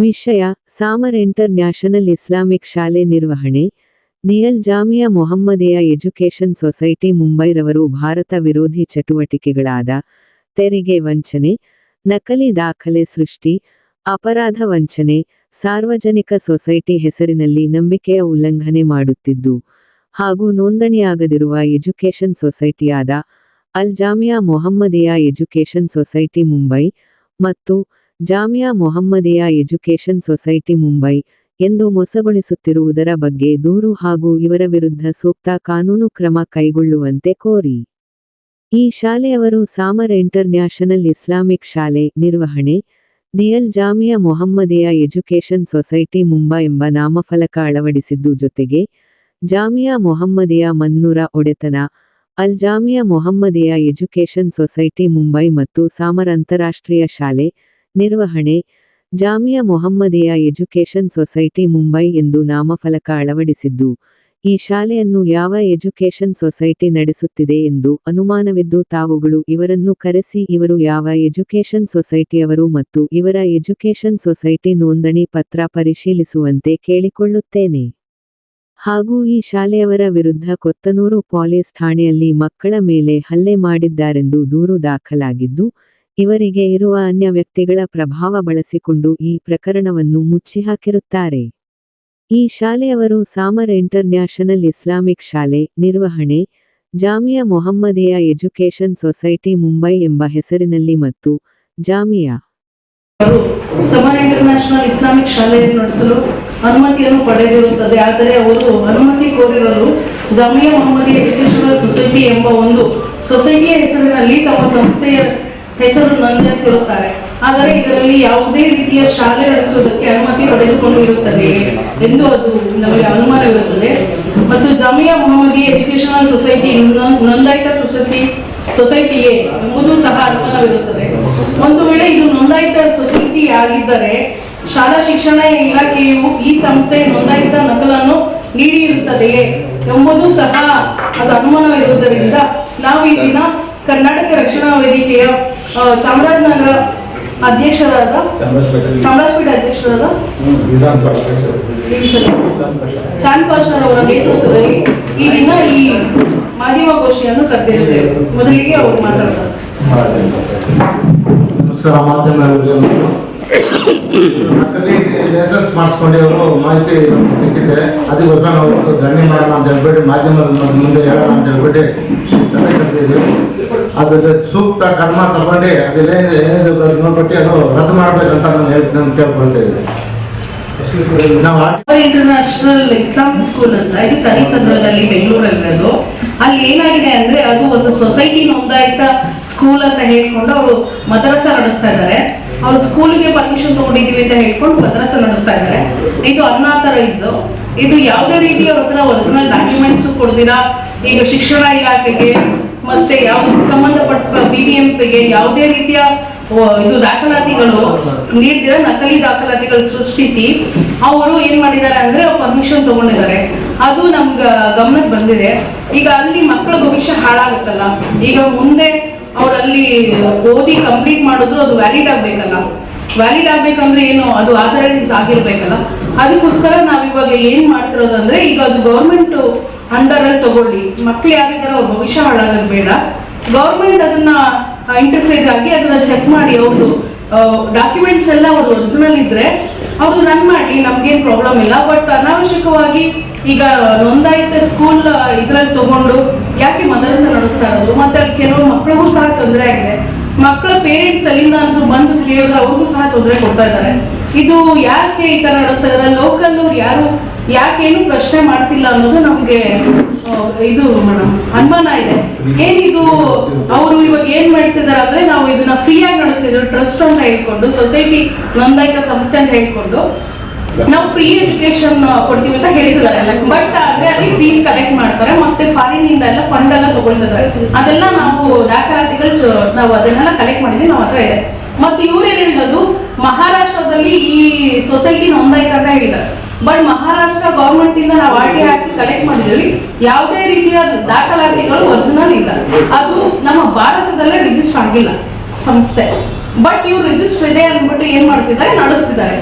ವಿಷಯ ಸಾಮರ್ International Islamic ಶಾಲೆ ನಿರ್ವಹಣೆ, ನಿಯಲ್ ಜಾಮಿಯಾ ಮೊಹಮ್ಮದಿಯಾ ಎಜುಕೇಷನ್ ಸೊಸೈಟಿ ಮುಂಬೈರವರು ಭಾರತ ವಿರೋಧಿ ಚಟುವಟಿಕೆಗಳಾದ ತೆರಿಗೆ ವಂಚನೆ, ನಕಲಿ ದಾಖಲೆ ಸೃಷ್ಟಿ, ಅಪರಾಧ ವಂಚನೆ, ಸಾರ್ವಜನಿಕ ಸೊಸೈಟಿ ಹೆಸರಿನಲ್ಲಿ ನಂಬಿಕೆಯ ಉಲ್ಲಂಘನೆ ಮಾಡುತ್ತಿದ್ದು, ಹಾಗೂ ನೋಂದಣಿಯಾಗದಿರುವ ಎಜುಕೇಷನ್ ಸೊಸೈಟಿಯಾದ ಅಲ್ ಜಾಮಿಯಾ ಮೊಹಮ್ಮದಿಯಾ ಎಜುಕೇಷನ್ ಸೊಸೈಟಿ ಮುಂಬೈ ಮತ್ತು ಜಾಮಿಯಾ ಮೊಹಮ್ಮದಿಯಾ ಎಜುಕೇಷನ್ ಸೊಸೈಟಿ ಮುಂಬೈ ಎಂದು ಮೊಸಗೊಳಿಸುತ್ತಿರುವುದರ ಬಗ್ಗೆ ದೂರು ಹಾಗೂ ಇವರ ವಿರುದ್ಧ ಸೂಕ್ತ ಕಾನೂನು ಕ್ರಮ ಕೈಗೊಳ್ಳುವಂತೆ ಕೋರಿ. ಈ ಶಾಲೆಯವರು ಸಾಮರ್ ಇಂಟರ್ ನ್ಯಾಷನಲ್ ಇಸ್ಲಾಮಿಕ್ ಶಾಲೆ ನಿರ್ವಹಣೆ, ನಿಯಲ್ ಜಾಮಿಯಾ ಮೊಹಮ್ಮದಿಯಾ ಎಜುಕೇಷನ್ ಸೊಸೈಟಿ ಮುಂಬೈ ಎಂಬ ನಾಮಫಲಕ ಅಳವಡಿಸಿದ್ದು ಜೊತೆಗೆ, ಜಾಮಿಯಾ ಮೊಹಮ್ಮದಿಯಾ ಮನ್ನೂರ ಒಡೆತನ, ಅಲ್ ಜಾಮಿಯಾ ಮೊಹಮ್ಮದಿಯಾ ಎಜುಕೇಷನ್ ಸೊಸೈಟಿ ಮುಂಬೈ ಮತ್ತು ಸಾಮರ್ ಅಂತಾರಾಷ್ಟ್ರೀಯ ಶಾಲೆ ನಿರ್ವಹಣೆ, ಜಾಮಿಯಾ ಮೊಹಮ್ಮದಿಯಾ ಎಜುಕೇಷನ್ ಸೊಸೈಟಿ ಮುಂಬೈ ಎಂದು ನಾಮಫಲಕ ಅಳವಡಿಸಿದ್ದು, ಈ ಶಾಲೆಯನ್ನು ಯಾವ ಎಜುಕೇಷನ್ ಸೊಸೈಟಿ ನಡೆಸುತ್ತಿದೆ ಎಂದು ಅನುಮಾನವಿದ್ದು ತಾವುಗಳು ಇವರನ್ನು ಕರೆಸಿ ಇವರು ಯಾವ ಎಜುಕೇಷನ್ ಸೊಸೈಟಿಯವರು ಮತ್ತು ಇವರ ಎಜುಕೇಷನ್ ಸೊಸೈಟಿ ನೋಂದಣಿ ಪತ್ರ ಪರಿಶೀಲಿಸುವಂತೆ ಕೇಳಿಕೊಳ್ಳುತ್ತೇನೆ. ಹಾಗೂ ಈ ಶಾಲೆಯವರ ವಿರುದ್ಧ ಕೊತ್ತನೂರು ಪೊಲೀಸ್ ಠಾಣೆಯಲ್ಲಿ ಮಕ್ಕಳ ಮೇಲೆ ಹಲ್ಲೆ ಮಾಡಿದ್ದಾರೆಂದು ದೂರು ದಾಖಲಾಗಿದ್ದು ಇವರಿಗೆ ಇರುವ ಅನ್ಯ ವ್ಯಕ್ತಿಗಳ ಪ್ರಭಾವ ಬಳಸಿಕೊಂಡು ಈ ಪ್ರಕರಣವನ್ನು ಮುಚ್ಚಿಹಾಕಿರುತ್ತಾರೆ. ಈ ಶಾಲೆಯವರು ಸಾಮರ್ ಇಂಟರ್ ನ್ಯಾಷನಲ್ ಇಸ್ಲಾಮಿಕ್ ಶಾಲೆ, ನಿರ್ವಹಣೆ, ಜಾಮಿಯಾ ಮೊಹಮ್ಮದಿಯಾ ಎಜುಕೇಶನ್ ಸೊಸೈಟಿ ಮುಂಬೈ ಎಂಬ ಹೆಸರಿನಲ್ಲಿ ಮತ್ತು ಜಾಮಿಯಾ ಸಮರ್ ಇಂಟರ್ನ್ಯಾಷನಲ್ ಇಸ್ಲಾಮಿಕ್ ಶಾಲೆಯನ್ನು ನಡೆಸಲು ಅನುಮತಿಯನ್ನು ಪಡೆದಿರುತ್ತದೆ. ಆದರೆ ಅವರು ಅನುಮತಿ ಕೋರಿರಲು ಜಾಮಿಯಾ ಮೊಹಮ್ಮದಿ ಎಜುಕೇಶನಲ್ ಸೊಸೈಟಿ ಎಂಬ ಒಂದು ಸೊಸೈಟಿಯ ಹೆಸರಿನಲ್ಲಿ ತಮ್ಮ ಸಂಸ್ಥೆಯ ಹೆಸರು ನೋಂದಾಯಿಸಿರುತ್ತಾರೆ ಆದರೆ ಇದರಲ್ಲಿ ಯಾವುದೇ ರೀತಿಯ ಶಾಲೆ ನಡೆಸುವುದಕ್ಕೆ ಅನುಮತಿ ಪಡೆದುಕೊಂಡು ಇರುತ್ತದೆ ಎಂದು ಅದು ನಮಗೆ ಅನುಮಾನವಿರುತ್ತದೆ ಮತ್ತು ಜಾಮಿಯಾ ಮೊಹಮ್ಮದಿ ಎಜುಕೇಶನಲ್ ಸೊಸೈಟಿ ನೋಂದಾಯಿತ ಸೊಸೈಟಿ ಸೊಸೈಟಿಯೇ ಎಂಬುದು ಸಹ ಅನುಮಾನವಿರುತ್ತದೆ. ಒಂದು ವೇಳೆ ಇದು ನೋಂದಾಯಿತ ಸೊಸೈಟಿ ಆಗಿದ್ದರೆ ಶಾಲಾ ಶಿಕ್ಷಣ ಇಲಾಖೆಯು ಈ ಸಂಸ್ಥೆ ನೋಂದಾಯಿತ ನಕಲನ್ನು ನೀಡಿರುತ್ತದೆಯೇ ಎಂಬುದು ಸಹ ಅದು ಅನುಮಾನವಿರುವುದರಿಂದ ನಾವು ಈ ದಿನ ಕರ್ನಾಟಕ ರಕ್ಷಣಾ ವೇದಿಕೆಯ ಚಾಮರಾಜನಗರ ಅಧ್ಯಕ್ಷರಾದ ಚಾಮರಾಜಪೇಟೆ ಅಧ್ಯಕ್ಷರಾದ ಚಾಂದ್ ಪಾಷಾರ್ ಅವರ ನೇತೃತ್ವದಲ್ಲಿ ಈ ದಿನ ಈ ಮಾಧ್ಯಮ ಗೋಷ್ಠಿಯನ್ನು ಕರೆದಿರುತ್ತೇವೆ. ಮೊದಲಿಗೆ ಅವರು ಮಾತಾಡ್ತಾರೆ. ನಮಸ್ಕಾರ ನಕಲಿ ಲೈಸೆನ್ಸ್ ಮಾಡಿಸ್ಕೊಂಡಿವರು ಮಾಹಿತಿ ನಮ್ಗೆ ಸಿಕ್ಕಿದೆ ಅದಕ್ಕೋಸ್ಕರ ನಾವು ಒಂದು ಧರಣಿ ಮಾಡೋಣ ಅಂತ ಹೇಳ್ಬಿಟ್ಟು ಮಾಧ್ಯಮದ ಮುಂದೆ ಹೇಳೋಣ ಅಂತ ಹೇಳ್ಬಿಟ್ಟು ಸಭೆ ಸೂಕ್ತ ಕರ್ಮ ತಗೊಂಡು ಅದೇನೇನಿದೆ ಏನಿದೆ ನೋಡ್ಬಿಟ್ಟು ಅದು ರದ್ದು ಮಾಡ್ಬೇಕಂತ ನಾನು ಹೇಳ್ತೀನಿ ಇದ್ದೀನಿ. ನಾವು ಆ- ಇಂಟರ್ನ್ಯಾಷನಲ್ ಇಸ್ಲಾಮಿಕ್ ಸ್ಕೂಲ್ ಅಂತ ಇದು ಕರಿಸಂದ್ರದಲ್ಲಿ ಬೆಂಗಳೂರಲ್ಲಿರೋದು. ಅಲ್ಲಿ ಏನಾಗಿದೆ ಅಂದ್ರೆ ಅದು ಒಂದು ಸೊಸೈಟಿ ನೋಂದಾಯಿತ ಸ್ಕೂಲ್ ಅಂತ ಹೇಳ್ಕೊಂಡು ಅವರು ಮದ್ರಸ ನಡೆಸ್ತಾ ಇದ್ದಾರೆ. ಅವರು ಸ್ಕೂಲ್ಗೆ ಪರ್ಮಿಷನ್ ತಗೊಂಡಿದೀವಿ ಅಂತ ಹೇಳ್ಕೊಂಡು ಮದ್ರಸ ನಡೆಸ್ತಾ ಇದ್ದಾರೆ. ಇದು ಅನಾಥರೈಸ್. ಇದು ಯಾವುದೇ ರೀತಿಯ ಅವ್ರ ಹತ್ರ ಒರಿಜಿನಲ್ ಡಾಕ್ಯುಮೆಂಟ್ಸ್ ಕೊಡ್ದಿರಾ ಈಗ ಶಿಕ್ಷಣ ಇಲಾಖೆಗೆ ಮತ್ತೆ ಯಾವ ಸಂಬಂಧಪಟ್ಟ ಬಿ ಬಿ ಎಂ ಪಿಗೆ ಯಾವುದೇ ರೀತಿಯ ಇದು ದಾಖಲಾತಿಗಳು ನೀಡಿದ ನಕಲಿ ದಾಖಲಾತಿಗಳು ಸೃಷ್ಟಿಸಿ ಅವರು ಏನ್ ಮಾಡಿದ್ದಾರೆ ಅಂದ್ರೆ ಪರ್ಮಿಷನ್ ತಗೊಂಡಿದ್ದಾರೆ. ಅದು ನಮ್ಗ ಗಮನಕ್ಕೆ ಬಂದಿದೆ. ಈಗ ಅಲ್ಲಿ ಮಕ್ಕಳ ಭವಿಷ್ಯ ಹಾಳಾಗುತ್ತಲ್ಲ. ಈಗ ಮುಂದೆ ಅವರಲ್ಲಿ ಓದಿ ಕಂಪ್ಲೀಟ್ ಮಾಡಿದ್ರು ಅದು ವ್ಯಾಲಿಡ್ ಆಗ್ಬೇಕಲ್ಲ. ವ್ಯಾಲಿಡ್ ಆಗ್ಬೇಕಂದ್ರೆ ಏನು, ಅದು ಆಥರೈಸ್ ಆಗಿರ್ಬೇಕಲ್ಲ. ಅದಕ್ಕೋಸ್ಕರ ನಾವ್ ಇವಾಗ ಏನ್ ಮಾಡ್ತಿರೋದು ಅಂದ್ರೆ, ಈಗ ಅದು ಗೌರ್ಮೆಂಟ್ ಅಂಡರ್ ಅಲ್ಲಿ ತಗೊಳ್ಳಿ. ಮಕ್ಳು ಯಾರಿದ್ದಾರೆ ಅವ್ರ ಭವಿಷ್ಯ ಹಾಳಾಗದ್ ಬೇಡ. ಗೌರ್ಮೆಂಟ್ ಅದನ್ನ ಇಂಟರ್ಫೇರ್ ಆಗಿ ಅದನ್ನ ಚೆಕ್ ಮಾಡಿ ಅವ್ರದ್ದು ಡಾಕ್ಯುಮೆಂಟ್ಸ್ ಎಲ್ಲ ಅವ್ರದ್ದು ಒರಿಜಿನಲ್ ಇದ್ರೆ ಅವ್ರದ್ದು ರನ್ ಮಾಡಿ, ನಮ್ಗೇನ್ ಪ್ರಾಬ್ಲಮ್ ಇಲ್ಲ. ಬಟ್ ಅನಾವಶ್ಯಕವಾಗಿ ಈಗ ನೋಂದಾಯಿತ ಸ್ಕೂಲ್ ಇದ್ರಲ್ಲಿ ತಗೊಂಡು ಯಾಕೆ ಮದರಸ ನಡೆಸ್ತಾ ಇರೋದು? ಮತ್ತೆ ಅಲ್ಲಿ ಕೆಲವು ಮಕ್ಕಳಿಗೂ ಸಹ ತೊಂದರೆ ಆಗಿದೆ. ಮಕ್ಕಳ ಪೇರೆಂಟ್ಸ್ ಅಲ್ಲಿಂದ ಅಂತೂ ಬಂದು ಕೇಳಿದ್ರೆ ಅವ್ರಿಗೂ ಸಹ ತೊಂದರೆ ಕೊಡ್ತಾ ಇದ್ದಾರೆ. ಇದು ಯಾಕೆ ಈ ತರ ನಡೆಸ್ತಾ ಇದಾರೆ ಲೋಕಲ್ ಅವ್ರು ಯಾರು, ಯಾಕೇನು ಪ್ರಶ್ನೆ ಮಾಡ್ತಿಲ್ಲ ಅನ್ನೋದು ನಮ್ಗೆ ಇದು ಮೇಡಮ್ ಅನುಮಾನ ಇದೆ. ಏನಿದು, ಅವರು ಇವಾಗ ಏನ್ ಮಾಡ್ತಿದಾರೆ ಅಂದ್ರೆ ನಾವು ಇದನ್ನ ಫ್ರೀ ಆಗಿ ನಡೆಸ್ತಿದ್ರು ಟ್ರಸ್ಟ್ ಅಂತ ಹೇಳ್ಕೊಂಡು ಸೊಸೈಟಿ ನೋಂದಾಯಿತ ಸಂಸ್ಥೆ ಅಂತ ಹೇಳ್ಕೊಂಡು ನಾವು ಫ್ರೀ ಎಜುಕೇಶನ್ ಕೊಡ್ತೀವಿ ಅಂತ ಹೇಳಿದ್ದಾರೆ ಬಟ್ ಆದ್ರೆ ಅಲ್ಲಿ ಫೀಸ್ ಕಲೆಕ್ಟ್ ಮಾಡ್ತಾರೆ, ಮತ್ತೆ ಫಾರಿನ್ ಇಂದ ಎಲ್ಲ ಫಂಡ್ ಎಲ್ಲ ತಗೊಳ್ತಾರೆ ಅದೆಲ್ಲ ನಾವು ದಾಖಲಾತಿಗಳು ನಾವು ಅದನ್ನೆಲ್ಲ ಕಲೆಕ್ಟ್ ಮಾಡಿದ್ವಿ ನಾವು ಹತ್ರ ಇದೆ. ಮತ್ತೆ ಇವ್ರು ಏನ್ ಹೇಳಿರೋದು, ಮಹಾರಾಷ್ಟ್ರದಲ್ಲಿ ಈ ಸೊಸೈಟಿ ನೋಂದಾಯಿತ ಅಂತ ಹೇಳಿದ್ದಾರೆ. ಬಟ್ ಮಹಾರಾಷ್ಟ್ರ ಗವರ್ಮೆಂಟ್ ಇಂದ ನಾವು ಆರ್ ಟಿ ಹಾಕಿ ಕಲೆಕ್ಟ್ ಮಾಡಿದ್ವಿ ಯಾವುದೇ ರೀತಿಯ ದಾಖಲಾತಿಗಳು ಒರಿಜಿನಲ್ ಇಲ್ಲ. ಅದು ನಮ್ಮ ಭಾರತದಲ್ಲೇ ರಿಜಿಸ್ಟರ್ ಆಗಿಲ್ಲ ಸಂಸ್ಥೆ. ಬಟ್ ಇವ್ರು ರಿಜಿಸ್ಟರ್ ಇದೆ ಅಂದ್ಬಿಟ್ಟು ಏನ್ ಮಾಡ್ತಿದ್ದಾರೆ? ನಡೆಸ್ತಿದ್ದಾರೆ.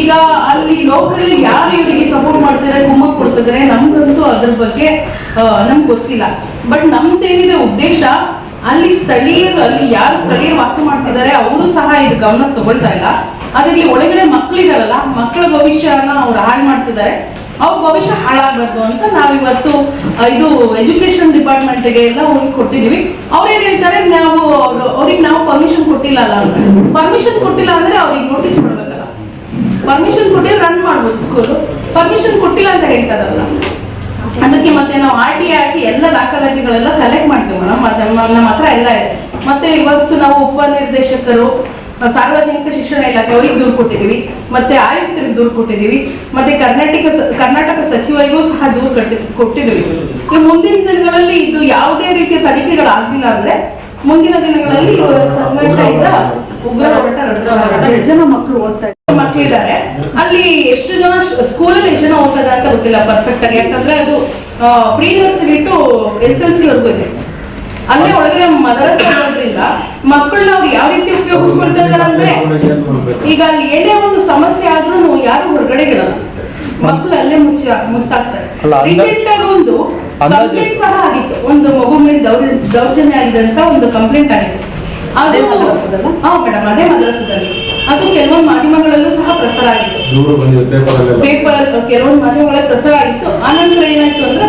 ಈಗ ಅಲ್ಲಿ ಲೋಕಲ್ ಯಾರು ಇವರಿಗೆ ಸಪೋರ್ಟ್ ಮಾಡ್ತಿದ್ದಾರೆ ಕುಮ್ಮಕ್ ಕೊಡ್ತಿದ್ದಾರೆ ನಮ್ಗಂತೂ ಅದ್ರ ಬಗ್ಗೆ ನಮ್ಗೆ ಗೊತ್ತಿಲ್ಲ. ಬಟ್ ನಮ್ದೇನಿದೆ ಉದ್ದೇಶ, ಅಲ್ಲಿ ಸ್ಥಳೀಯರು, ಅಲ್ಲಿ ಯಾರು ಸ್ಥಳೀಯರು ವಾಸ ಮಾಡ್ತಿದ್ದಾರೆ, ಅವರು ಸಹ ಇದು ಗಮನ ತಗೊಳ್ತಾ ಇಲ್ಲ. ಅದ್ರಲ್ಲಿ ಒಳಗಡೆ ಮಕ್ಕಳಿದಾರಲ್ಲ ಮಕ್ಕಳ ಭವಿಷ್ಯನ ಅವ್ರು ಹಾಳು ಮಾಡ್ತಿದ್ದಾರೆ. ಅವ್ರ ಭವಿಷ್ಯ ಹಾಳಾಗಬೇಕು ಅಂತ ನಾವಿವತ್ತು ಇದು ಎಜುಕೇಶನ್ ಡಿಪಾರ್ಟ್ಮೆಂಟ್ಗೆ ಎಲ್ಲ ಹೋಗಿ ಕೊಟ್ಟಿದೀವಿ. ಅವ್ರೇನ್ ಹೇಳ್ತಾರೆ, ನಾವು ಅವ್ರಿಗೆ ನಾವು ಪರ್ಮಿಷನ್ ಕೊಟ್ಟಿಲ್ಲ ಅಲ್ಲ ಅಂತ. ಪರ್ಮಿಷನ್ ಕೊಟ್ಟಿಲ್ಲ ಅಂದ್ರೆ ಅವ್ರಿಗೆ ನೋಟಿಸ್ ಕೊಡ್ಬೇಕಲ್ಲ. ಪರ್ಮಿಷನ್ ಕೊಟ್ಟಿದ್ರೆ ರನ್ ಮಾಡ್ಬೋದು ಸ್ಕೂಲು ಪರ್ಮಿಷನ್ ಕೊಟ್ಟಿಲ್ಲ ಅಂತ ಹೇಳ್ತಾರಲ್ಲ. ಅದಕ್ಕೆ ಮತ್ತೆ ನಾವು ಆರ್ ಟಿ ಹಾಕಿ ಎಲ್ಲ ದಾಖಲಾತಿಗಳೆಲ್ಲ ಕಲೆಕ್ಟ್ ಮಾಡ್ತೀವಿ ಮೇಡಮ್ ಮತ್ತೆ ನಮ್ಮ ಹತ್ರ ಎಲ್ಲ ಇದೆ. ಮತ್ತೆ ಇವತ್ತು ನಾವು ಉಪನಿರ್ದೇಶಕರು ಆ, ಸಾರ್ವಜನಿಕ ಶಿಕ್ಷಣ ಇಲಾಖೆ ಅವರಿಗೆ ದೂರು ಕೊಟ್ಟಿದ್ದೀವಿ ಮತ್ತೆ ಆಯುಕ್ತರಿಗೆ ದೂರು ಕೊಟ್ಟಿದ್ದೀವಿ ಮತ್ತೆ ಕರ್ನಾಟಕ ಕರ್ನಾಟಕ ಸಚಿವರಿಗೂ ಸಹ ದೂರು ಕಟ್ಟಿ ಕೊಟ್ಟಿದ್ದೀವಿ. ಈ ಮುಂದಿನ ದಿನಗಳಲ್ಲಿ ಇದು ಯಾವುದೇ ರೀತಿಯ ತನಿಖೆಗಳಾಗ್ಲಿಲ್ಲ ಅಂದ್ರೆ ಮುಂದಿನ ದಿನಗಳಲ್ಲಿ ಸಂಘಟನೆಯಿಂದ ಉಗ್ರ ಹೋರಾಟ ನಡೆಸಲಾಗುತ್ತೆ ಜನ ಮಕ್ಕಳು ಓದ್ತಾ ಇದ್ದಾರೆ? ಮಕ್ಕಳಿದ್ದಾರೆ ಅಲ್ಲಿ ಎಷ್ಟು ಜನ ಸ್ಕೂಲಲ್ಲಿ ಎಷ್ಟು ಜನ ಓದ್ತಾರೆ ಅಂತ ಗೊತ್ತಿಲ್ಲ ಪರ್ಫೆಕ್ಟ್ ಆಗಿ. ಯಾಕಂದ್ರೆ ಅದು pre nursery to S L C ವರ್ಗು ಇದೆ. ಅಲ್ಲೇ ಒಳಗಡೆ ಮದರಸ ಇರೋದ್ರಿಂದ ಮಕ್ಕಳನ್ನ ಅವ್ರು ಯಾವ ರೀತಿ ಉಪಯೋಗಿಸ್ಕೊಳ್ತಾ ಇದಾರೆ ಅಂದ್ರೆ ಈಗ ಅಲ್ಲಿ ಏನೇ ಒಂದು ಸಮಸ್ಯೆ ಆದ್ರೂ ಯಾರು ಹೊರಗಡೆ ಇಡಲ್ಲ ಮಕ್ಕಳು ಅಲ್ಲೇ ಮುಚ್ಚ ಮುಚ್ಚಾಕ್ತಾರೆ. ರೀಸೆಂಟ್ ಆಗಿ ಒಂದು ಕಂಪ್ಲೇಂಟ್ ಸಹ ಆಗಿತ್ತು. ಒಂದು ಮಗು ಮೇಲೆ ದೌರ್- ದೌರ್ಜನ್ಯ ಆಗಿದೆ ಅಂತ ಒಂದು ಕಂಪ್ಲೇಂಟ್ ಆಗಿತ್ತು. ಅದೇ ಮದ್ರಾಸದಲ್ಲ? ಹಾ ಮೇಡಮ್ ಅದೇ ಮದ್ರಾಸದಲ್ಲಿ. ಅದು ಕೆಲವೊಂದು ಮಾಧ್ಯಮಗಳಲ್ಲೂ ಸಹ ಪ್ರಸಾರ ಆಗಿತ್ತು. ಪೇಪರ್ ಕೆಲವೊಂದು ಮಾಧ್ಯಮಗಳಲ್ಲಿ ಪ್ರಸಾರ ಆಗಿತ್ತು. ಆನಂತರ ಏನಾಯ್ತು ಅಂದ್ರೆ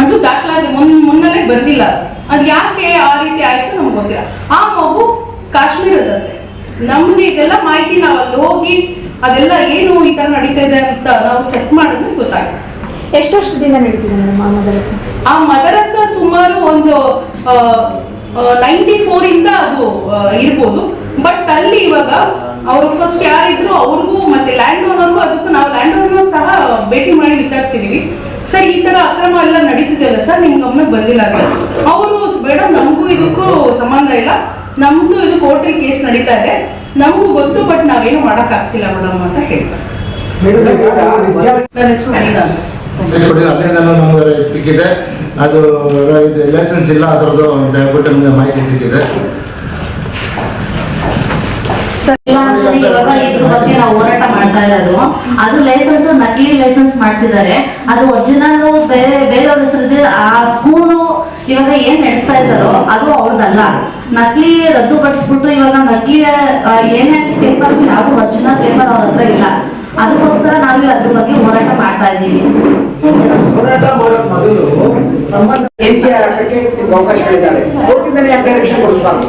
ಅದು ದಾಖಲಾತಿ ಮುನ್ ಮುನ್ನಲ್ಲೇ ಬಂದಿಲ್ಲ ಅದು ಯಾಕೆ ಆ ರೀತಿ ಆಯ್ತು ನಮ್ಗೆ ಗೊತ್ತಿಲ್ಲ ಆ ಮಗು ಕಾಶ್ಮೀರದಂತೆ. ನಮ್ಗೆ ಇದೆಲ್ಲ ಮಾಹಿತಿ ನಾವು ಅಲ್ಲಿ ಹೋಗಿ ಅದೆಲ್ಲ ಏನು ಈ ತರ ನಡೀತಾ ಇದೆ ಅಂತ ನಾವು ಚೆಕ್ ಮಾಡಿದ್ರೆ ಗೊತ್ತಾಗುತ್ತೆ. ಎಷ್ಟು ವರ್ಷದಿಂದ ನಡೀತಿದೆ ಮೇಡಮ್ ಆ ಮದರಸ? ಆ ಮದರಸ ಸುಮಾರು ಒಂದು ನೈಂಟಿ ಫೋರ್ ಇಂದ ಅದು ಇರ್ಬೋದು. ಬಟ್ ಅಲ್ಲಿ ಇವಾಗ ಅವರು ಫಸ್ಟ್ ಯಾರಿದ್ರು ಅವ್ರಿಗೂ ಮತ್ತೆ ಲ್ಯಾಂಡ್ ಓನರ್ಗೂ ಅದಕ್ಕೂ ನಾವು ಲ್ಯಾಂಡ್ ಓನರ್ ಸಹ ಭೇಟಿ ಮಾಡಿ ವಿಚಾರಿಸಿದೀವಿ. ಸರ್, ಈ ತರ ಅಕ್ರಮ ಎಲ್ಲ ನಡೀತಿದೆಯಲ್ಲ ಸರ್ ನಿಮ್ ಗಮನಕ್ಕೆ ಬಂದಿಲ್ಲ ಅಂತ ಅವರು ಬೇಡ, ನಮಗೂ ಇದಕ್ಕೂ ಸಂಬಂಧ ಇಲ್ಲ. ನಮ್ದು ಇದು ಕೋರ್ಟಲ್ಲಿ ಕೇಸ್ ನಡೀತಾ ಇದೆ. ನಮಗೂ ಗೊತ್ತು, ಬಟ್ ನಾವೇನು ಮಾಡಕ್ ಆಗ್ತಿಲ್ಲ ಮೇಡಮ್ ಅಂತ ಹೇಳ್ತಾರೆ. ನನ್ನ ಸಿಕ್ಕಿದೆ ಅದು ಲೈಸೆನ್ಸ್ ಇಲ್ಲ, ಅದರದ್ದು ಮಾಹಿತಿ ಸಿಕ್ಕಿದೆ. ಇವಾಗ ಇದ್ರ ಬಗ್ಗೆ ನಾವು ಹೋರಾಟ ಮಾಡ್ತಾ ಇರೋದು. ಅದು ಲೈಸೆನ್ಸ್ ನಕಲಿ ಲೈಸೆನ್ಸ್ ಮಾಡಿಸಿದ್ದಾರೆ. ಅದು ಒರಿಜಿನಲ್ ಬೇರೆ ಬೇರೆಯವ್ರ ಹೆಸರಿದೆ. ಆ ಸ್ಕೂಲು ಇವಾಗ ಏನ್ ನಡೆಸ್ತಾ ಇದ್ದಾರೋ ಅದು ಅವ್ರದ್ದಲ್ಲ. ನಕಲಿ ರದ್ದುಪಡಿಸ್ಬಿಟ್ಟು ಇವಾಗ ನಕಲಿ ಏನೇ ಪೇಪರ್ ಯಾವ್ದು ಒರಿಜಿನಲ್ ಪೇಪರ್ ಅವ್ರ ಹತ್ರ ಇಲ್ಲ. ಅದಕ್ಕೋಸ್ಕರ ನಾವು ಅದ್ರ ಬಗ್ಗೆ ಹೋರಾಟ ಮಾಡ್ತಾ ಇದ್ದೀವಿ. ಹೋರಾಟ ಮಾಡೋಕ್ ಮೊದಲು ಸಂಬಂಧ ಹಾಕಕ್ಕೆ ಕೋರ್ಟಿಂದಲೇ ಡೈರೆಕ್ಷನ್ ಕೊಡಿಸ್ಬಾರ್ದು.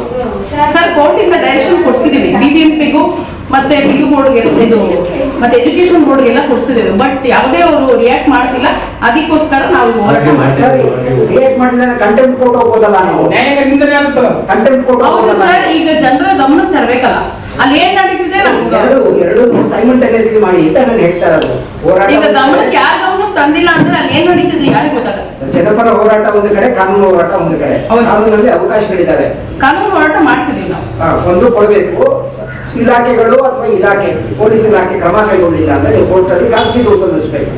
ಸರ್ ಕೋರ್ಟಿಂದ ಡೈರೆಕ್ಷನ್ ಕೊಡ್ಸಿದೀವಿ. ಬಿಬಿಎಂಪಿಗೂ ಮತ್ತೆ ಬಿಗು ಬೋರ್ಡ್ಗೆ ಇದು ಮತ್ತೆ ಎಜುಕೇಶನ್ ಬೋರ್ಡ್ಗೆಲ್ಲ ಕೊಡ್ಸಿದೀವಿ. ಬಟ್ ಯಾವುದೇ ಅವರು ರಿಯಾಕ್ಟ್ ಮಾಡ್ತಿಲ್ಲ. ಅದಕ್ಕೋಸ್ಕರ ನಾವು ಹೋರಾಟ ಮಾಡ್ತೀವಿ ಸರಿ ರಿಯಾಕ್ಟ್ ಮಾಡಿದ್ರೆ ಕಂಟೆಂಟ್ ಕೊಟ್ಟು ಹೋಗ್ಬೋದಲ್ಲ ನಾವು? ಕಂಟೆಂಟ್ ಕೊಟ್ಟು ಸರ್ ಈಗ ಜನರ ಗಮನಕ್ಕೆ ತರಬೇಕಲ್ಲ. ಅಲ್ಲಿ ಏನ್ ನಡೀತಿದೆ ಎರಡು ಎರಡು ಸೈಮಲ್ಟೇನಿಯಸ್ಲಿ ಮಾಡಿ ಅಂತ ನಾನು ಹೇಳ್ತಾ ಇರೋದು. ಹೋರಾಟ ಈಗ ಗಮನಕ್ಕೆ ಯಾರ ಗಮನಕ್ಕೆ ತಂದಿಲ್ಲ ಅಂದ್ರೆ ಅಲ್ಲಿ ಏನ್ ನಡೀತಿದೆ ಯಾರಿಗೆ ಗೊತ್ತಾಗಲ್ಲ. ಜನಪರ ಹೋರಾಟ ಒಂದು ಕಡೆ ಕಾನೂನು ಹೋರಾಟ ಒಂದು ಕಡೆ. ಕಾನೂನಲ್ಲಿ ಅವಕಾಶಗಳಿದ್ದಾರೆ ಕಾನೂನು ಹೋರಾಟ ಮಾಡ್ತೀವಿ ನಾವು. ಒಂದು ಕೊಡಬೇಕು. ಇಲಾಖೆಗಳು ಅಥವಾ ಇಲಾಖೆ ಪೊಲೀಸ್ ಇಲಾಖೆ ಕ್ರಮ ಕೈಗೊಂಡಿಲ್ಲ ಅಂದ್ರೆ ನೀವು ಕೋರ್ಟಲ್ಲಿ ಖಾಸಗಿ ದೋಷ ಸಲ್ಲಿಸಬೇಕು.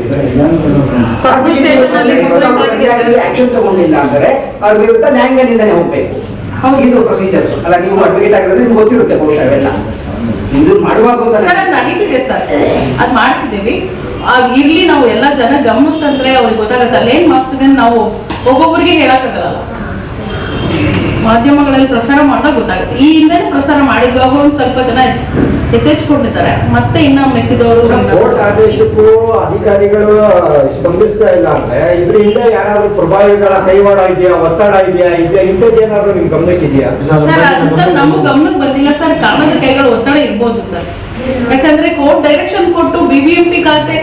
ಅಲ್ಲಿ. ಆಕ್ಷನ್ ತಗೊಂಡಿಲ್ಲ ಅಂದ್ರೆ ಅವ್ರ ವಿರುದ್ಧ ನ್ಯಾಯಾಂಗದಿಂದನೇ ಹೋಗ್ಬೇಕು. ಇದು ಪ್ರೊಸೀಜರ್ಸ್ ಅಲ್ಲ, ನೀವು ಅಡ್ಮಿಟ್ ಆಗಿರೋದ್ರೆ ನಿಮ್ಗೆ ಗೊತ್ತಿರುತ್ತೆ ಬಹುಶಃ ಅವೆಲ್ಲ ಇದು ಮಾಡುವಾಗ ಸರ್, ಅದು ನಡೀತಿದೆ ಸರ್. ಅದ್ ಮಾಡ್ತಿದ್ದೀವಿ. ಇರ್ಲಿ ನಾವು ಎಲ್ಲ ಜನ ಗಮನಕ್ಕೆ ತಂದ್ರೆ ಅವ್ರಿಗೆ ಗೊತ್ತಾಗುತ್ತೆ. ಅಲ್ಲಿ ಏನ್ ಮಾಡ್ತಿದೆ ನಾವು ಒಬ್ಬೊಬ್ಬರಿಗೆ ಹೇಳಕ್ಕಾಗಲ್ಲ. ಮಾಧ್ಯಮಗಳಲ್ಲಿ ಪ್ರಸಾರ ಮಾಡಿದಾಗ ಗೊತ್ತಾಗುತ್ತೆ. ಈ ಹಿಂದೆ ಪ್ರಸಾರ ಮಾಡಿದ್ವಾಗ ಒಂದ್ ಸ್ವಲ್ಪ ಜನ ಎತ್ತೆಚ್ಕೊಂಡಿದ್ದಾರೆ ಮತ್ತೆ ಇನ್ನ ಮೆಕ್ಕಿದವರು ಕೋರ್ಟ್ ಆದೇಶಕ್ಕೂ ಅಧಿಕಾರಿಗಳು ಸ್ಪಂದಿಸ್ತಾ ಇಲ್ಲ ಅಂದ್ರೆ ಇದರಿಂದ ಯಾರಾದ್ರೂ ಪ್ರಭಾವಿಗಳ ಕೈವಾಡ ಇದೆಯಾ ಒತ್ತಡ ಇದೆಯಾ ಇದೆಯಾ ಇಂಥದ್ದೇನಾದ್ರೂ ನಿಮ್ ಗಮನಕ್ಕೆ ಇದೆಯಾ ಸರ್ ನಮ್ಮ ಗಮನಕ್ಕೆ ಬಂದಿಲ್ಲ ಸರ್. ಕಾನೂನು ಕೈಗಳು ಒತ್ತಡ ಇರ್ಬೋದು ಸರ್. ಯಾಕಂದ್ರೆ ಕೋರ್ಟ್ ಡೈರೆಕ್ಷನ್ ಕೊಟ್ಟು ಬಿಬಿಎಂಪಿ ಖಾತೆ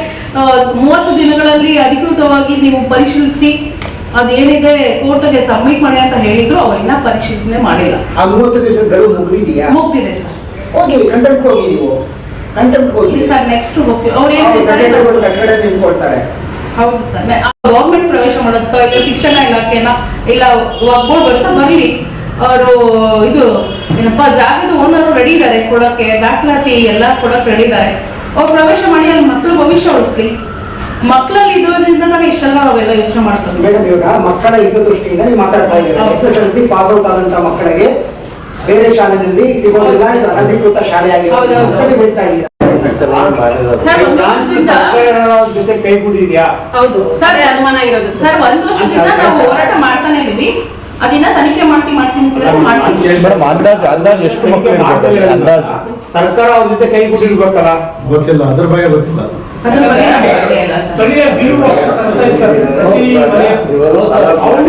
ಮೂವತ್ತು ದಿನಗಳಲ್ಲಿ ಅಧಿಕೃತವಾಗಿ ನೀವು ಪರಿಶೀಲಿಸಿ ಅದೇನಿದೆ ಕೋರ್ಟ್ಗೆ ಸಬ್ಮಿಟ್ ಮಾಡಿ ಅಂತ ಹೇಳಿದ್ರು ಅವರಿನ್ನ ಪರಿಶೀಲನೆ ಮಾಡಿಲ್ಲ. ಮುಗ್ದಿದೆ ಸರ್. ಹೋಗಿ ಕಂಟೆಂಟ್ ಹೋಗಿ ನೀವು. ಕಂಟೆಂಟ್ ಹೋಗಿ. ಸರ್ ನೆಕ್ಸ್ಟ್ ಹೋಗ್ತೀವಿ. ಅವ್ರು ಏನು ಸರ್ ಒಂದು ಕಟ್ಟಡ ನಿಂತ್ಕೊಳ್ತಾರೆ ಹೌದು ಸರ್ ಗೌರ್ಮೆಂಟ್ ಪ್ರವೇಶ ಮಾಡುತ್ತಾ ಇಲ್ಲ ಶಿಕ್ಷಣ ಇಲಾಖೆನ ಇಲ್ಲ ಒಬ್ಬರು ಬರುತ್ತಾ ಬರೀರಿ ಅವರು ಇದು ಏನಪ್ಪ ಜಾಗದ ಓನರ್ ರೆಡಿ ಇದ್ದಾರೆ ಕೊಡೋಕೆ ದಾಖಲಾತಿ ಎಲ್ಲ ಕೊಡೋಕೆ ರೆಡಿ ಇದ್ದಾರೆ ಅವ್ರು ಪ್ರವೇಶ ಮಾಡಿ ಅಲ್ಲಿ ಮಕ್ಕಳ ಭವಿಷ್ಯ ಉಳಿಸ್ಲಿ. ಮಕ್ಕಳಲ್ಲಿ ಇರೋದ್ರಿಂದ ನಾನು ಇಷ್ಟೆಲ್ಲ ನಾವೆಲ್ಲ ಯೋಚನೆ ಮಾಡ್ತೀವಿ. ಮೇಡಮ್ ಇವಾಗ ಮಕ್ಕಳ ಹಿತದೃಷ್ಟಿಯಿಂದ ನೀವು ಮಾತಾಡ್ತಾ ಇದ್ದೀರಾ. S S L C pass out ಆದಂತ ಮಕ್ಕಳಿಗೆ ಬೇರೆ ಶಾಲೆಯಲ್ಲಿ ಸಿಗೋದಿಲ್ಲ ಇದು ಅನಧಿಕೃತ ಶಾಲೆಯಾಗಿದೆ. ಜೊತೆ ಕೈ ಕುಡಿದ್ಯಾ ಹೌದು. ಸರ್ ಅನುಮಾನ ಇರೋದು. ಸರ್ ಒಂದು ವರ್ಷದಿಂದ ನಾವು ಹೋರಾಟ ಮಾಡ್ತಾನೆ ಇದೀವಿ ಅದನ್ನ ತನಿಖೆ ಮಾಡ್ತೀನಿ ಮಾಡ್ತೀನಿ ಮಾಡ್ತೀವಿ. ಅಂದಾಜು ಅಂದಾಜು ಎಷ್ಟು ಮಕ್ಕಳು ಅಂದಾಜು. ಸರ್ಕಾರ ಅವ್ರ ಜೊತೆ ಕೈ ಕೊಟ್ಟಿರ್ಬೇಕಲ್ಲ ಗೊತ್ತಿಲ್ಲ. ಅದ್ರ ಬಗ್ಗೆ ಗೊತ್ತಿಲ್ಲ. ಇಲ್ಲ ಸ್ಥಳೀಯ ಬಿ ಅಂತ ಇರ್ತಾರೆ ಪ್ರತಿ ಮನೆ ಅವ್ರು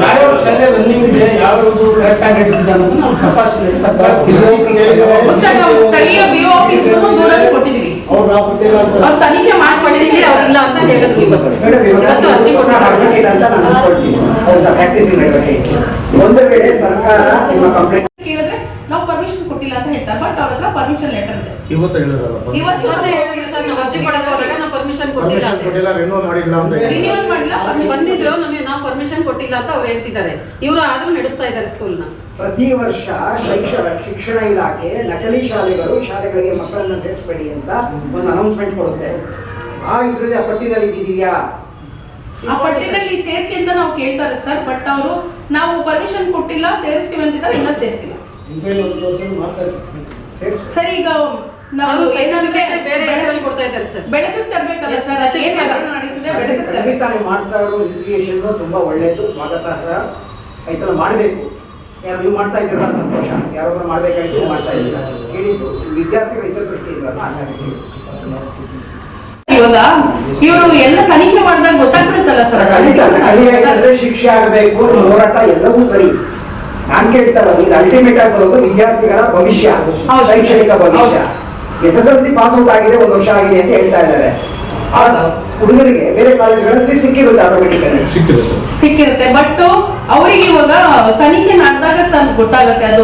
ಯಾವ್ಯಾವ ಶಾಲೆ ರನ್ನಿಂಗ್ ಇದೆ ಯಾವ್ಯಾವ್ದು ಕರೆಕ್ಟ್ ಆಗಿ ನಡೀತಿದೆ ಅನ್ನೋದನ್ನ ನಾವು ತಪಾಸಣೆ ಸರ್ಕಾರ ಸರ್ ನಾವು ಸ್ಥಳೀಯ ಬಿಒ ಆಫೀಸ್ ದೂರಲ್ಲಿ ಕೊಟ್ಟಿದೀವಿ ಅವ್ರು ಆ ಪಟ್ಟಿಲ್ಲ ಅಂತ ಅವ್ರು ತನಿಖೆ ಹೇಳಿದ್ರು ಇವತ್ತು ಅರ್ಜಿ ಅಂತ ನಾನು ಅನ್ಕೊಳ್ತೀನಿ ಹೌದಾ ಪ್ರಾಕ್ಟೀಸ್ ಅಡ್ವೊಕೇಟ್ ಒಂದು ವೇಳೆ ಸರ್ಕಾರ ನಿಮ್ಮ ಕಂಪ್ಲೇಂಟ್ ಕೊಟ್ಟಿಲ್ಲ ಅಂತ ಹೇಳ್ತಾರೆ. ಬಟ್ ಅವ್ರ ಹತ್ರ ಪರ್ಮಿಷನ್ ಲೆಟರ್ ಇದೆ. ಇವತ್ತು ಹೇಳಿದ್ರಲ್ಲ ಇವತ್ತು ಇವತ್ತೇ ಹೇಳಿದ್ರು ಸರ್ ನಾವು ಅರ್ಜಿ ಕೊಡಕ್ ಹೋದಾಗ ನಾವು ಪರ್ಮಿಷನ್ ಕೊಟ್ಟಿಲ್ಲ ಪರ್ಮಿಷನ್ ಅಂತ ಕೊಟ್ಟಿಲ್ಲ ರಿನ್ಯೂ ಮಾಡಿಲ್ಲ ಅಂತ ಹೇಳಿದ್ರು. ರಿನ್ಯೂವಲ್ ಮಾಡಿಲ್ಲ permission ಬಂದಿದ್ರು ನಮಗೆ ನಾವು ಪರ್ಮಿಷನ್ ಕೊಟ್ಟಿಲ್ಲ ಅಂತ ಅವ್ರು ಹೇಳ್ತಿದ್ದಾರೆ. ಇವರು ಆದ್ರೂ ನಡೆಸ್ತಾ ಇದ್ದಾರೆ ಸ್ಕೂಲ್ನ ಪ್ರತಿ ವರ್ಷ ಶೈಕ್ಷ ಶಿಕ್ಷಣ ಇಲಾಖೆ ನಕಲಿ ಶಾಲೆಗಳು ಶಾಲೆಗಳಿಗೆ ಮಕ್ಕಳನ್ನ ಸೇರಿಸಬೇಡಿ ಅಂತ ಒಂದು ಅನೌನ್ಸ್ಮೆಂಟ್ ಕೊಡುತ್ತೆ. ಆ ಇದ್ರಲ್ಲಿ ಆ ಪಟ್ಟಿನಲ್ಲಿ ಇದೆಯಾ ಆ ಪಟ್ಟಿನಲ್ಲಿ ಸೇರಿಸಿ ಅಂತ ನಾವು ಕೇಳ್ತಾರೆ ಸರ್ ಬಟ್ ಅವರು ನಾವು ಪರ್ಮಿಷನ್ ಕೊಟ್ಟಿಲ್ಲ ಸೇರಿಸ್ತೀವಿ ಅಂತಿದ್ದಾರೆ ಇನ್ನೂ ಸೇರಿಸಿಲ್ಲ. ಸೇರ್ಸ್- ಸರ್ ಈಗ ನಾವು ಅವರು ಸರ್ಟಿಫಿಕೇಟ್ ಬೇರೆ ಹೆಸರಲ್ಲಿ ಕೊಡ್ತಾ ಇದ್ದಾರೆ ಸರ್. ಬೆಳಕಿಗೆ ತರ್ಬೇಕಲ್ಲ ಸರ್? ಅದ್ ಏನ್ ಹಗರಣ ನಡೀತಿದೆ ಬೆಳಕಿಗೆ ತರ್ಬೇಕು. ಖಂಡಿತ ನೀವು ಮಾಡ್ತಾ ಇರೋ ಇನಿಸಿಯೇಷನ್ ತುಂಬಾ ಒಳ್ಳೆಯದು ಸ್ವಾಗತಾರ್ಹ ಆಯ್ತಲ್ಲ ಮಾಡಬೇಕು. ಯಾರು ನೀವು ಮಾಡ್ತಾ ಇದ್ದೀರಾ ಸಂತೋಷ. ಯಾರೊಬ್ಬರು ಮಾಡಬೇಕಾಯ್ತು ಮಾಡ್ತಾ ಇದ್ದೀರಾ. ಹೇಳಿದ್ದು ವಿದ್ಯಾರ್ಥಿಗಳ ಹಿತದೃಷ್ಟಿ ಇದ್ರಲ್ಲ ಇವಾಗ ಇವರು ಎಲ್ಲ ತನಿಖೆ ಮಾಡಿದಾಗ ಗೊತ್ತಾಗ್ಬಿಡುತ್ತಲ್ಲ ಸರ್? ಖಂಡಿತ ಶಿಕ್ಷೆ ಆಗಬೇಕು ಹೋರಾಟ ಎಲ್ಲವೂ ಸರಿ. ನಾನ್ ಕೇಳ್ತಾರಲ್ಲ ಇದು ಅಲ್ಟಿಮೇಟ್ ಆಗಿ ಬರೋದು ವಿದ್ಯಾರ್ಥಿಗಳ ಭವಿಷ್ಯ. ಶೈಕ್ಷಣಿಕ ಭವಿಷ್ಯ. S S L C pass out ಆಗಿದೆ ಒಂದು ವರ್ಷ ಆಗಿದೆ ಅಂತ ಹೇಳ್ತಾ ಇದ್ದಾರೆ. ಹುಡುಗರಿಗೆ ಬೇರೆ ಕಾಲೇಜುಗಳಲ್ಲಿ ಸೀಟ್ ಸಿಕ್ಕಿರುತ್ತೆ ಆಟೋಮೆಟಿಕಲಿ ಸಿಕ್ಕಿರುತ್ತೆ. ಬಟ್ ಅವರಿಗೆ ಇವಾಗ ತನಿಖೆ ನಡೆದಾಗ ಸರ್ ಗೊತ್ತಾಗುತ್ತೆ ಅದು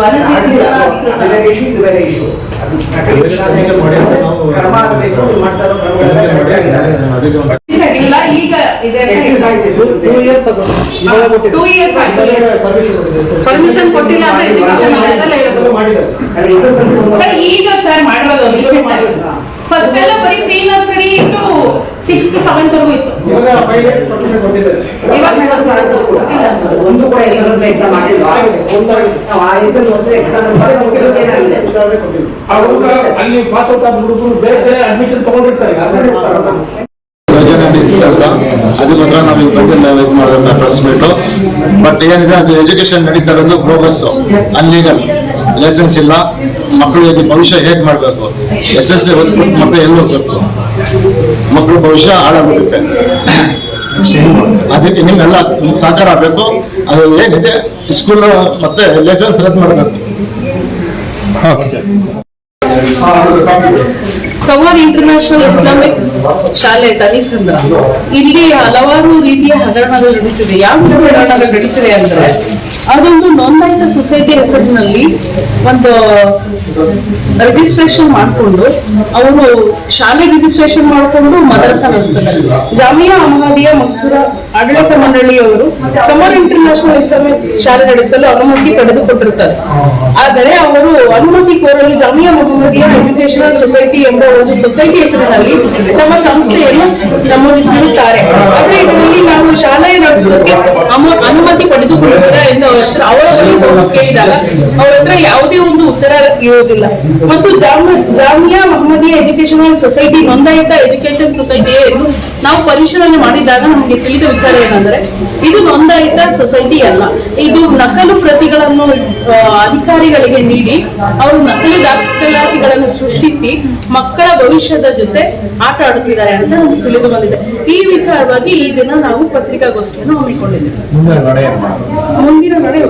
ಬೇರೆ ಇಶ್ಯೂ ಇದು ಬೇರೆ ಇಶ್ಯೂ ಕ್ರಮ ಆಗಬೇಕು ಮಾಡ್ತಾ ಇರೋ ಕ್ರಮಗಳೆಲ್ಲ ಇಲ್ಲ ಈಗ ಪರ್ಮಿಷನ್ ಕೊಟ್ಟಿಲ್ಲ ಅಂದ್ರೆ ಸರ್ ಈಗ ಸರ್ ಮಾಡಿರೋದು ಫಸ್ಟ್ ಎಲ್ಲ ಬರೀ pre nursery to sixth seventh ವರೆಗೂ ಇತ್ತು ಒಂದು ಕೂಡ ಎಕ್ಸಾಮ್. ನಾವು ಆ ಎಸ್ ಎಲ್ ಸಿ ಎಕ್ಸಾಮ್ ಅಲ್ಲಿ ಪಾಸ್ ಔಟ್ ಆದ ಹುಡುಗರು ಬೇರೆ ಬೇರೆ ಅಡ್ಮಿಷನ್ ತಗೊಂಡಿರ್ತಾರೆ ಯೋಜನೆ ಅಂತ ಅದಕ್ಕೋಸ್ಕರ ನಾವು ಈಗ ಬಂದು ನಾವು ಇದು ಮಾಡೋದನ್ನ ಮೀಟು ಬಟ್ ಏನಿದೆ, ಅದು ಎಜುಕೇಶನ್ ನಡೀತಾ ಇರೋದು ಪ್ರೋಗ್ರೆಸ್ ಅನ್ಲೀಗಲ್ ಲೈಸೆನ್ಸ್ ಇಲ್ಲ. ಮಕ್ಕಳಿಗೆ ಭವಿಷ್ಯ ಹೇಗೆ ಮಾಡಬೇಕು? ಎಸ್ ಎಲ್ ಸಿ ಓದ್ಬಿಟ್ಟು ಮಕ್ಕಳು ಎಲ್ಲಿ ಹೋಗ್ಬೇಕು? ಮಕ್ಕಳು ಭವಿಷ್ಯ ಹಾಳಾಗ್ಬಿಡುತ್ತೆ. ಅದಕ್ಕೆ ನಿಮ್ಮೆಲ್ಲ ಸಹಕಾರ ಆಗಬೇಕು. ಅದು ಏನಿದೆ ಸ್ಕೂಲ್ ಮತ್ತೆ ಲೈಸೆನ್ಸ್ ರದ್ದು ಮಾಡಬೇಕು. ಸವಾರ್ ಇಂಟರ್ನ್ಯಾಷನಲ್ ಇಸ್ಲಾಮಿಕ್ ಶಾಲೆ ತನಿಸಂದ್ರ. ಇಲ್ಲಿ ಹಲವಾರು ರೀತಿಯ ಹಗರಣಗಳು ನಡೀತಿದೆ. ಯಾವ ಹಗರಣಗಳು ನಡೀತಿದೆ ಅಂದ್ರೆ ಅದೊಂದು ನೋಂದಾಯಿತ ಸೊಸೈಟಿ ಹೆಸರಿನಲ್ಲಿ ಒಂದು ರಿಜಿಸ್ಟ್ರೇಷನ್ ಮಾಡಿಕೊಂಡು ಅವರು ಶಾಲೆ ರಿಜಿಸ್ಟ್ರೇಷನ್ ಮಾಡಿಕೊಂಡು ಮದ್ರಸ ನಡೆಸ್ತಾರೆ. ಜಾಮಿಯಾ ಅಹಮದಿಯಾ ಮಸೂರ ಆಡಳಿತ ಮಂಡಳಿಯವರು ಸಮರ್ ಇಂಟರ್ನ್ಯಾಷನಲ್ ಇಸ್ಲಾಮಿಕ್ ಶಾಲೆ ನಡೆಸಲು ಅನುಮತಿ ಪಡೆದುಕೊಟ್ಟಿರ್ತಾರೆ ಆದರೆ ಅವರು ಅನುಮತಿ ಕೋರಲು ಜಾಮಿಯಾ ಮೊಹಮ್ಮದಿಯಾ ಎಜುಕೇಶನಲ್ ಸೊಸೈಟಿ ಎಂಬ ಒಂದು ಸೊಸೈಟಿ ಹೆಸರಿನಲ್ಲಿ ತಮ್ಮ ಸಂಸ್ಥೆಯನ್ನು ನಮೂದಿಸಿರುತ್ತಾರೆ. ಆದರೆ ಇದರಲ್ಲಿ ನಾವು ಶಾಲೆ ನಡೆಸೋದಕ್ಕೆ ಅನುಮತಿ ಪಡೆದುಕೊಳ್ಳುತ್ತಾರೆ ಎಂದು ಹತ್ರ ಹೋಗಿ ಕೇಳಿದಾಗ ಅವರ ಹತ್ರ ಯಾವುದೇ ಒಂದು ಉತ್ತರ ಇರೋದಿಲ್ಲ ಮತ್ತು ಜಾಮ- ಜಾಮಿಯಾ ಮಹಮ್ಮದಿಯ ಎಜುಕೇಶನಲ್ ಸೊಸೈಟಿ ನೋಂದಾಯಿತ ಎಜುಕೇಶನ್ ಸೊಸೈಟಿಯೇ ಎಂದು ನಾವು ಪರಿಶೀಲನೆ ಮಾಡಿದಾಗ ನಮಗೆ ತಿಳಿದ ವಿಚಾರ ಏನಂದ್ರೆ ಇದು ನೋಂದಾಯಿತ ಸೊಸೈಟಿ ಅಲ್ಲ. ಇದು ನಕಲು ಪ್ರತಿಗಳನ್ನು ಅಧಿಕಾರಿಗಳಿಗೆ ನೀಡಿ ಅವರು ನಕಲಿ ದಾಖಲಾತಿಗಳನ್ನು ಸೃಷ್ಟಿಸಿ ಮಕ್ಕಳ ಭವಿಷ್ಯದ ಜೊತೆ ಆಟ ಆಡುತ್ತಿದ್ದಾರೆ ಅಂತ ನಮ್ಗೆ ತಿಳಿದು ಬಂದಿದೆ. ಈ ವಿಚಾರವಾಗಿ ಈ ದಿನ ನಾವು ಪತ್ರಿಕಾಗೋಷ್ಠಿಯನ್ನು ಹಮ್ಮಿಕೊಂಡಿದ್ದೇವೆ. ಮುಂದಿನ ನಡೆ